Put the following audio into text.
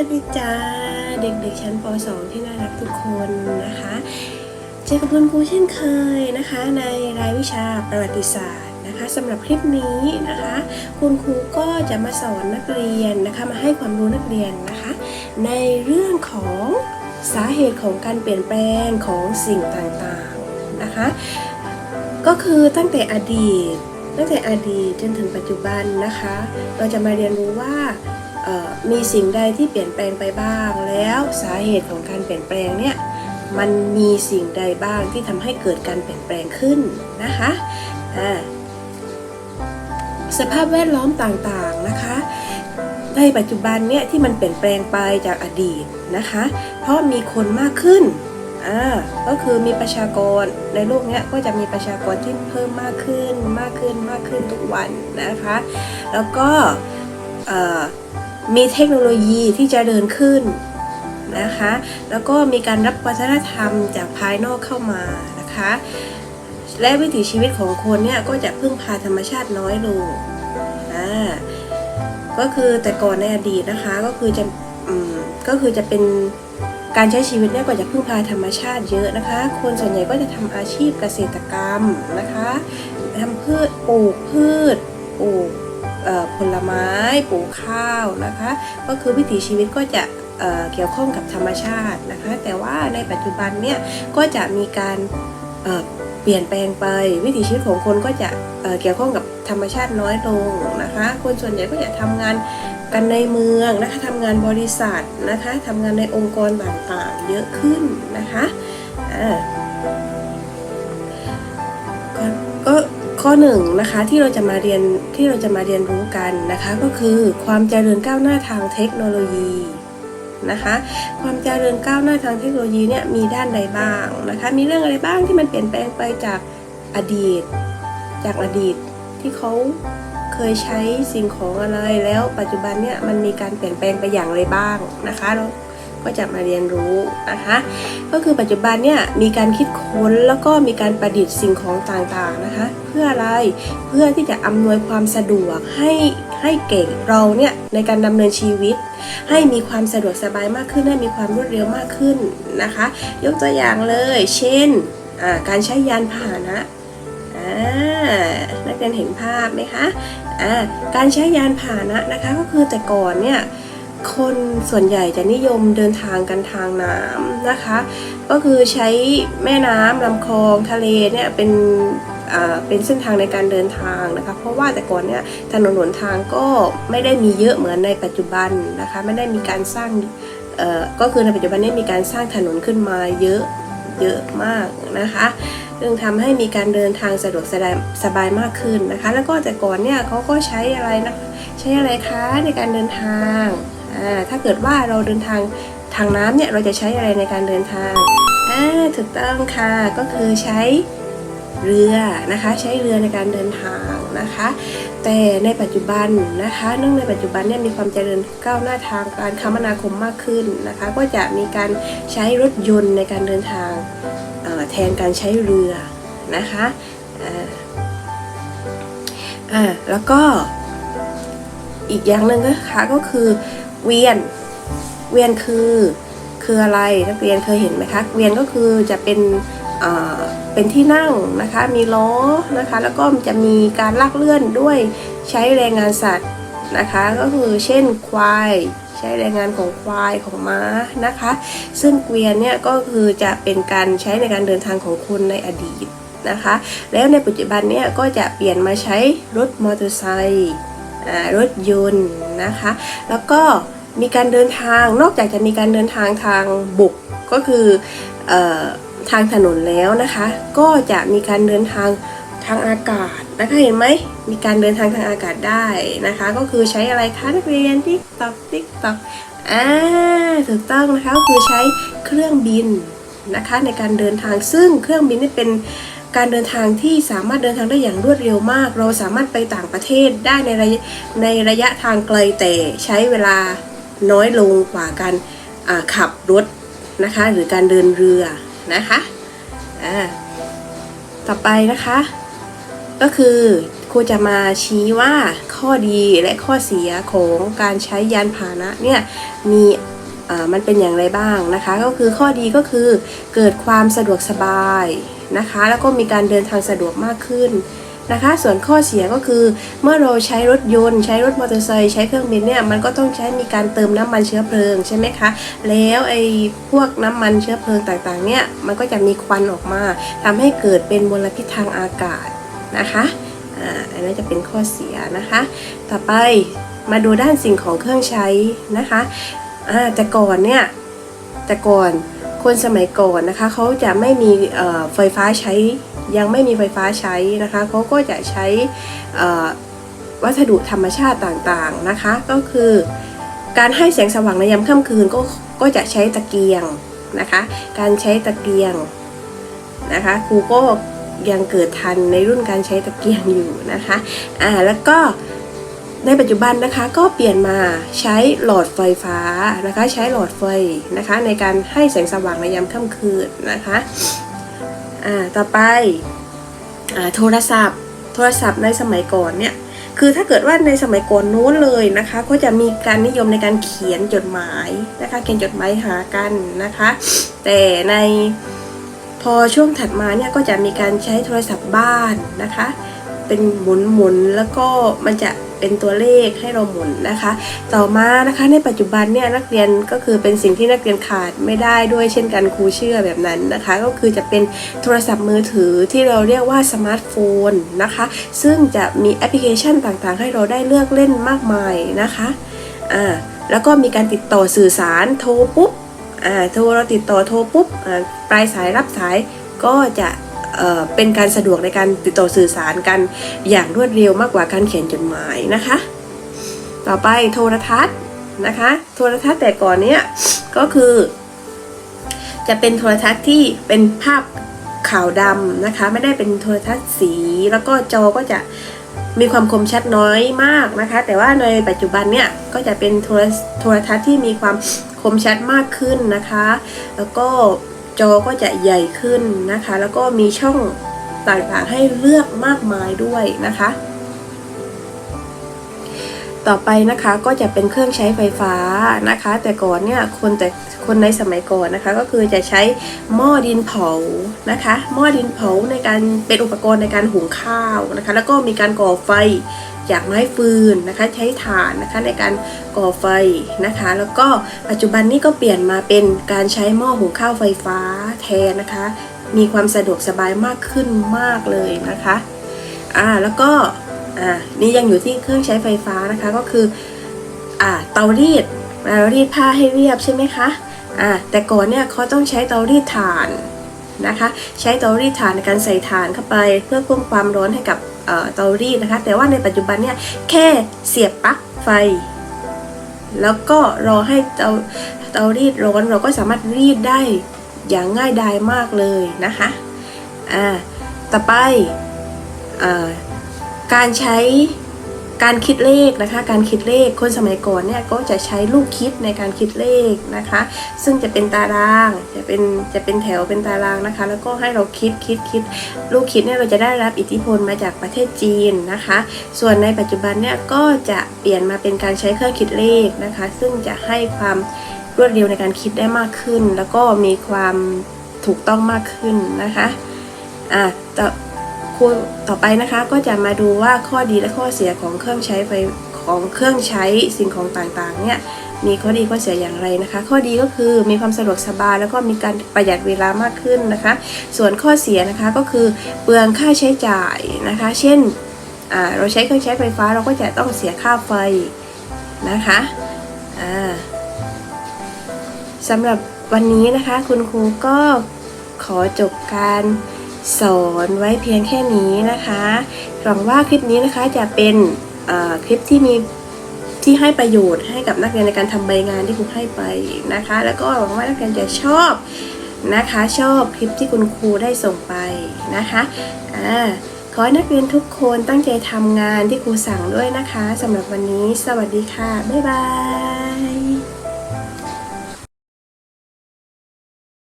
วัสดีจ้าเด็กๆชั้นป .2 ที่น่ารักทุกคนนะคะเจอกับคุณครูเช่นเคยนะคะ ในรายวิชาประวัติศาสตร์นะคะสำหรับคลิปนี้นะคะ คุณครูก็จะมาสอนนักเรียนนะคะมาให้ความรู้นักเรียนนะคะ ในเรื่องของสาเหตุของการเปลี่ยนแปลงของสิ่งต่างๆนะคะ ก็คือตั้งแต่อดีต ตั้งแต่อดีตจนถึงปัจจุบันนะคะ เราจะมาเรียนรู้ว่า มีสิ่งใดที่เปลี่ยนแปลงไปบ้าง แล้วสาเหตุของการเปลี่ยนแปลงเนี่ยมันมีสิ่งใดบ้างที่ทำให้เกิดการเปลี่ยนแปลงขึ้นนะคะสภาพแวดล้อมต่างๆนะคะ ในปัจจุบันเนี่ยที่มันเปลี่ยนแปลงไปจากอดีตนะคะ เพราะมีคนมากขึ้นอ่าก็คือมีประชากรในโลกเนี้ยก็จะมีประชากรที่เพิ่มมากขึ้นมากขึ้นมากขึ้นทุกวันนะคะ แล้วก็ มีเทคโนโลยีที่จะเดินขึ้นนะคะ แล้วก็มีการรับวัฒนธรรมจากภายนอกเข้ามานะคะ และวิถีชีวิตของคนเนี่ยก็จะพึ่งพาธรรมชาติน้อยลงอ่าก็คือแต่ก่อนในอดีตนะคะก็คือจะอืมก็คือจะเป็นการใช้ชีวิตเนี่ยก็จะพึ่งพาธรรมชาติเยอะนะคะ คนส่วนใหญ่ก็จะทำอาชีพเกษตรกรรมนะคะทำพืชปลูกพืชปลูก ผลไม้ปลูกข้าวนะคะ ก็คือวิถีชีวิตก็จะเเกี่ยวข้องกับธรรมชาตินะคะ แต่ว่าในปัจจุบันเนี่ยก็จะมีการเเปลี่ยนแปลงไปวิถีชีวิตของคนก็จะเเกี่ยวข้องกับธรรมชาติน้อยลงนะคะ คนส่วนใหญ่ก็จะทำงานกันในเมืองนะคะทำงานบริษัทนะคะทำงานในองค์กรต่างๆเยอะขึ้นนะคะก็ ข้อหนึ่งนะคะที่เราจะมาเรียนที่เราจะมาเรียนรู้กันนะคะ ก็คือความเจริญก้าวหน้าทางเทคโนโลยีนะคะ ความเจริญก้าวหน้าทางเทคโนโลยีเนี่ยมีด้านใดบ้างนะคะ มีเรื่องอะไรบ้างที่มันเปลี่ยนแปลงไปจากอดีต จากอดีตที่เขาเคยใช้สิ่งของอะไรแล้วปัจจุบันเนี่ยมันมีการเปลี่ยนแปลงไปอย่างไรบ้างนะคะเรา ก็จะมาเรียนรู้นะคะก็คือปัจจุบันเนี่ยมีการคิดค้นแล้วก็มีการประดิษฐ์สิ่งของต่างๆนะคะ เพื่ออะไรเพื่อที่จะอำนวยความสะดวกให้ให้เก่งเราเนี่ยในการดำเนินชีวิต ให้มีความสะดวกสบายมากขึ้นให้มีความรวดเร็วมากขึ้นนะคะ ยกตัวอย่างเลย เช่นการใช้ยานพาหนะนักเรียนเห็นภาพไหมคะอ่าการใช้ยานพาหนะนะคะ ก็คือแต่ก่อนเนี่ย คนส่วนใหญ่จะนิยมเดินทางกันทางน้ำนะคะ ก็คือใช้แม่น้ำลำคลองทะเลเนี่ยเป็นเป็นเส้นทางในการเดินทางนะคะ เพราะว่าแต่ก่อนเนี่ยถนนหนทางก็ไม่ได้มีเยอะเหมือนในปัจจุบันนะคะไม่ได้มีการสร้างก็คือในปัจจุบันเนี้มีการสร้างถนนขึ้นมาเยอะเยอะมากนะคะซึ่งทำให้มีการเดินทางสะดวกสบายสบายมากขึ้นนะคะ แล้วก็แต่ก่อนเนี่ยเขาก็ใช้อะไรนะใช้อะไรคะในการเดินทาง ถ้าเกิดว่าเราเดินทางทางน้ำเนี่ยเราจะใช้อะไรในการเดินทางถูกต้องค่ะก็คือใช้เรือนะคะใช้เรือในการเดินทางนะคะ แต่ในปัจจุบันนะคะเนื่องในปัจจุบันเนี่ยมีความเจริญก้าวหน้าทางการคมนาคมมากขึ้นนะคะ ก็จะมีการใช้รถยนต์ในการเดินทางแทนการใช้เรือนะคะอ่าแล้วก็อีกอย่างหนึ่งนะคะก็คือ เวียน เวียนคือคืออะไรนักเรียนเคยเห็นไหมคะ เวียนก็คือจะเป็นอ่าเป็นที่นั่งนะคะ มีล้อนะคะ แล้วก็จะมีการลากเลื่อนด้วยใช้แรงงานสัตว์นะคะ ก็คือเช่นควายใช้แรงงานของควายของม้านะคะ ซึ่งเกวียนเนี่ยก็คือจะเป็นการใช้ในการเดินทางของคนในอดีตนะคะ แล้วในปัจจุบันเนี่ยก็จะเปลี่ยนมาใช้รถมอเตอร์ไซค์รถยนต์นะคะ แล้วก็ มีการเดินทางนอกจากจะมีการเดินทางทางบุกก็คือออทางถนนแล้วนะคะ ก็จะมีการเดินทางทางอากาศนะคะเห็นไหมมีการเดินทางทางอากาศได้นะคะ ก็คือใช้อะไรคะนักเรียนติ๊กตอกติ๊กตอกอ่าถูกต้องนะคะก็คือใช้เครื่องบินนะคะในการเดินทางซึ่งเครื่องบินนี่เป็นการเดินทางที่สามารถเดินทางได้อย่างรวดเร็วมาก เราสามารถไปต่างประเทศได้ในระยะในระยะทางไกลแต่ใช้เวลา น้อยลงกว่าการขับรถนะคะหรือการเดินเรือนะคะต่อไปนะคะ ก็คือครูจะมาชี้ว่าข้อดีและข้อเสียของการใช้ยานพาหนะเนี่ยมีมันเป็นอย่างไรบ้างนะคะ ก็คือข้อดีก็คือเกิดความสะดวกสบายนะคะ แล้วก็มีการเดินทางสะดวกมากขึ้น นะคะ ส่วนข้อเสียก็คือ เมื่อเราใช้รถยนต์ ใช้รถมอเตอร์ไซค์ใช้เครื่องบินเนี่ยมันก็ต้องใช้มีการเติมน้ำมันเชื้อเพลิงใช่ไหมคะ แล้วไอ้พวกน้ำมันเชื้อเพลิงต่างๆเนี่ยมันก็จะมีควันออกมาทำให้เกิดเป็นมลพิษทางอากาศนะคะอันนั้นจะเป็นข้อเสียนะคะ ต่อไปมาดูด้านสิ่งของเครื่องใช้นะคะแต่ก่อนเนี่ยแต่ก่อนคนสมัยก่อนนะคะเขาจะไม่มีไฟฟ้าใช้ ยังไม่มีไฟฟ้าใช้นะคะเขาก็จะใช้วัสดุธรรมชาติต่างๆนะคะ ก็คือ การให้แสงสว่างในยามค่ำคืนก็ก็จะใช้ตะเกียงนะคะ การใช้ตะเกียงนะคะครูก็ยังเกิดทันในรุ่นการใช้ตะเกียงอยู่นะคะอ่าแล้วก็ในปัจจุบันนะคะก็เปลี่ยนมาใช้หลอดไฟฟ้านะคะ ใช้หลอดไฟนะคะ ในการให้แสงสว่างในยามค่ำคืนนะคะ อ่าต่อไปอ่าโทรศัพท์ โทรศัพท์ในสมัยก่อนเนี่ยคือถ้าเกิดว่าในสมัยก่อนนู้นเลยนะคะ ก็จะมีการนิยมในการเขียนจดหมายนะคะเขียนจดหมายหากันนะคะ แต่ในพอช่วงถัดมาเนี่ยก็จะมีการใช้โทรศัพท์บ้านนะคะ เป็นหมุนหมุนๆแล้วก็มันจะเป็นตัวเลขให้เราหมุนนะคะ ต่อมานะคะในปัจจุบันเนี่ยนักเรียนก็คือเป็นสิ่งที่นักเรียนขาดไม่ได้ด้วยเช่นกันครูเชื่อแบบนั้นนะคะ ก็คือจะเป็นโทรศัพท์มือถือที่เราเรียกว่าสมาร์ทโฟนนะคะ ซึ่งจะมีแอปพลิเคชันต่างๆ ให้เราได้เลือกเล่นมากมายนะคะอ่าแล้วก็มีการติดต่อสื่อสารโทรปุ๊บอ่าโทรเราติดต่อโทรปุ๊บอ่าปลายสายรับสายก็จะ เเป็นการสะดวกในการติดต่อสื่อสารกันอย่างรวดเร็วมากกว่าการเขียนจดหมายนะคะ ต่อไปโทรทัศน์นะคะ โทรทัศน์แต่ก่อนเนี้ยก็คือ จะเป็นโทรทัศน์ที่เป็นภาพขาวดำนะคะ ไม่ได้เป็นโทรทัศน์สี แล้วก็จอก็จะมีความคมชัดน้อยมากนะคะ แต่ว่าในปัจจุบันเนี่ยก็จะเป็นโทรโทรทัศน์ที่มีความคมชัดมากขึ้นนะคะ แล้วก็ จอก็จะใหญ่ขึ้นนะคะ แล้วก็มีช่องต่างๆให้เลือกมากมายด้วยนะคะ ต่อไปนะคะก็จะเป็นเครื่องใช้ไฟฟ้านะคะ แต่ก่อนเนี่ยคนแต่คนในสมัยก่อนนะคะ ก็คือจะใช้หม้อดินเผานะคะ หม้อดินเผาในการเป็นอุปกรณ์ในการหุงข้าวนะคะ แล้วก็มีการก่อไฟ จากไม้ฟืนนะคะใช้ถ่านนะคะในการก่อไฟนะคะ แล้วก็ปัจจุบันนี้ก็เปลี่ยนมาเป็นการใช้หม้อหุงข้าวไฟฟ้าแทนนะคะ มีความสะดวกสบายมากขึ้นมากเลยนะคะอ่าแล้วก็อ่านี่ยังอยู่ที่เครื่องใช้ไฟฟ้านะคะก็คืออ่าเตารีดเรารีดผ้าให้เรียบใช่ไหมคะอ่าแต่ก่อนเนี่ยเขาต้องใช้เตารีดถ่านนะคะ ใช้เตารีดถ่านในการใส่ถ่านเข้าไป เพื่อเพิ่มความร้อนให้กับ เอ่อเตารีดนะคะ แต่ว่าในปัจจุบันเนี่ยแค่เสียบปลั๊กไฟ แล้วก็รอให้เตาเตารีดร้อนเราก็สามารถรีดได้อย่างง่ายดายมากเลยนะคะอ่าต่อไปอ่าการใช้ การคิดเลขนะคะ การคิดเลขคนสมัยก่อนเนี่ยก็จะใช้ลูกคิดในการคิดเลขนะคะ ซึ่งจะเป็นตารางจะเป็นจะเป็นแถวเป็นตารางนะคะ แล้วก็ให้เราคิดคิดคิดลูกคิดเนี่ยเราจะได้รับอิทธิพลมาจากประเทศจีนนะคะ ส่วนในปัจจุบันเนี่ยก็จะเปลี่ยนมาเป็นการใช้เครื่องคิดเลขนะคะ ซึ่งจะให้ความรวดเร็วในการคิดได้มากขึ้น แล้วก็มีความถูกต้องมากขึ้นนะคะอะต่อ คต่อไปนะคะก็จะมาดูว่าข้อดีและข้อเสียของเครื่องใช้ไฟของเครื่องใช้สิ่งของต่างๆเนี่ยมีข้อดีข้อเสียอย่างไรนะคะ ข้อดีก็คือมีความสะดวกสบายแล้วก็มีการประหยัดเวลามากขึ้นนะคะ ส่วนข้อเสียนะคะก็คือเปลืองค่าใช้จ่ายนะคะ เช่นเราใช้เครื่องใช้ไฟฟ้าเราก็จะต้องเสียค่าไฟนะคะสำหรับวันนี้นะคะคุณครูก็ขอจบการ สอนไว้เพียงแค่นี้นะคะหวังว่าคลิปนี้นะคะจะเป็นคลิปที่มีที่ให้ประโยชน์ให้กับนักเรียนในการทำใบงานที่ครูให้ไปนะคะ แล้วก็หวังว่านักเรียนจะชอบนะคะชอบคลิปที่คุณครูได้ส่งไปนะคะอ่าขอให้นักเรียนทุกคนตั้งใจทำงานที่ครูสั่งด้วยนะคะสำหรับวันนี้ สวัสดีค่ะ บ๊ายบาย